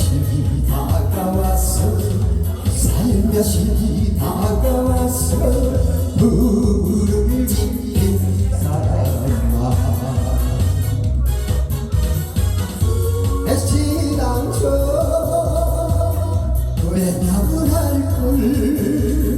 것이 다가왔어 삶 것이 다가왔어 물음을 짓는 사람아 애시당초 왜냐을 할걸?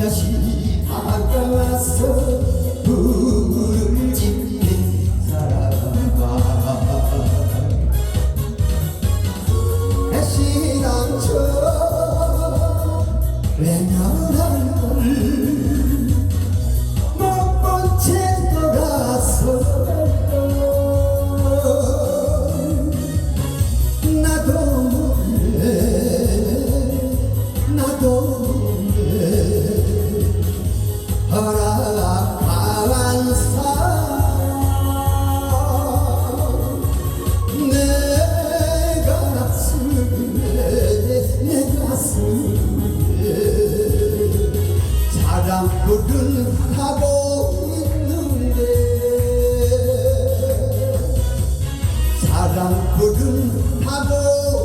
몇이 다가왔어. 안부를 하고 있는데 사랑부를 하고